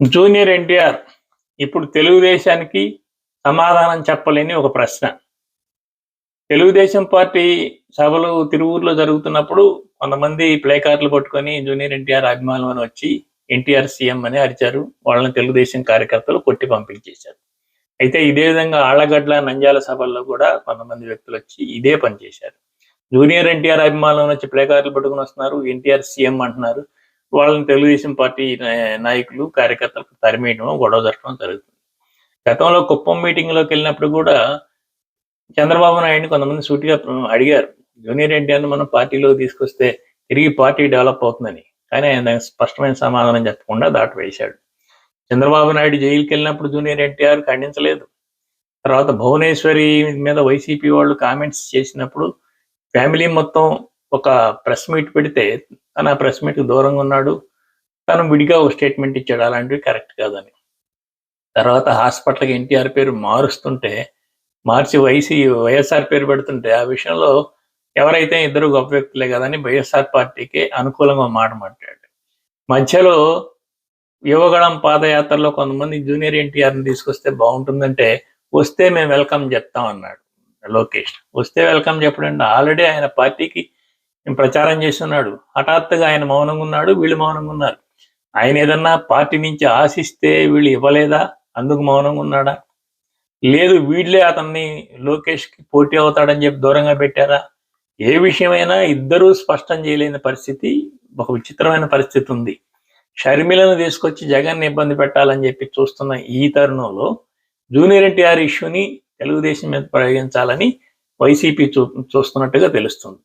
Junior NTR ఇప్పుడు తెలుగుదేశానికి సమాధానం చెప్పలేని ఒక ప్రశ్న. తెలుగుదేశం పార్టీ సభలు తిరువూరులో జరుగుతున్నప్పుడు కొంతమంది ప్లే కార్డులు పట్టుకొని జూనియర్ ఎన్టీఆర్ అభిమానులు అని వచ్చి ఎన్టీఆర్ సీఎం అని అరిచారు. వాళ్ళని తెలుగుదేశం కార్యకర్తలు కొట్టి పంపించేశారు. అయితే ఇదే విధంగా ఆళ్ళగడ్ల నంద్యాల సభల్లో కూడా కొంతమంది వ్యక్తులు వచ్చి ఇదే పని చేశారు. జూనియర్ ఎన్టీఆర్ అభిమానులు వచ్చి ప్లే కార్డులు పట్టుకొని వస్తున్నారు. ఎన్టీఆర్ సీఎం అంటున్నారు. వాళ్ళని తెలుగుదేశం పార్టీ నాయకులు కార్యకర్తలకు తరిమేయడం గొడవ జరగడం జరుగుతుంది. గతంలో కుప్పం మీటింగ్లోకి వెళ్ళినప్పుడు కూడా చంద్రబాబు నాయుడిని కొంతమంది సూటిగా అడిగారు. జూనియర్ ఎన్టీఆర్ని మనం పార్టీలో తీసుకొస్తే తిరిగి పార్టీ డెవలప్ అవుతుందని. కానీ ఆయన దానికి స్పష్టమైన సమాధానం చెప్పకుండా దాటి వేశాడు చంద్రబాబు నాయుడు జైలుకి వెళ్ళినప్పుడు జూనియర్ ఎన్టీఆర్ ఖండించలేదు. తర్వాత భువనేశ్వరి మీద వైసీపీ వాళ్ళు కామెంట్స్ చేసినప్పుడు ఫ్యామిలీ మొత్తం ఒక ప్రెస్ మీట్ పెడితే తన ప్రెస్ మీట్ దూరంగా ఉన్నాడు. తను విడిగా ఒక స్టేట్మెంట్ ఇచ్చాడు. అలాంటివి కరెక్ట్ కాదని. తర్వాత హాస్పిటల్కి ఎన్టీఆర్ పేరు మారుస్తుంటే మార్చి వైసీ వైఎస్ఆర్ పేరు పెడుతుంటే ఆ విషయంలో ఎవరైతే ఇద్దరు గొప్ప వ్యక్తులే కదని వైఎస్ఆర్ పార్టీకి అనుకూలంగా మాట మాట్లాడాడు. మధ్యలో యువగళం పాదయాత్రలో కొంతమంది జూనియర్ ఎన్టీఆర్ని తీసుకొస్తే బాగుంటుందంటే వస్తే మేము వెల్కమ్ చెప్తాం అన్నాడు లోకేష్. వస్తే వెల్కమ్ చెప్పడం ఆల్రెడీ ఆయన పార్టీకి ప్రచారం చేస్తున్నాడు. హఠాత్తుగా ఆయన మౌనంగా ఉన్నాడు వీళ్ళు మౌనంగా ఉన్నారు. ఆయన ఏదన్నా పార్టీ నుంచి ఆశిస్తే వీళ్ళు ఇవ్వలేదా? అందుకు మౌనంగా ఉన్నాడా? లేదు వీళ్ళే అతన్ని లోకేష్కి పోటీ అవుతాడని చెప్పి దూరంగా పెట్టారా? ఏ విషయమైనా ఇద్దరూ స్పష్టం చేయలేని పరిస్థితి ఒక విచిత్రమైన పరిస్థితి ఉంది. షర్మిలను తీసుకొచ్చి జగన్ ఇబ్బంది పెట్టాలని చెప్పి చూస్తున్న ఈ తరుణంలో జూనియర్ ఎన్టీఆర్ ఇష్యూని తెలుగుదేశం మీద ప్రయోగించాలని వైసీపీ చూ చూస్తున్నట్టుగా తెలుస్తుంది.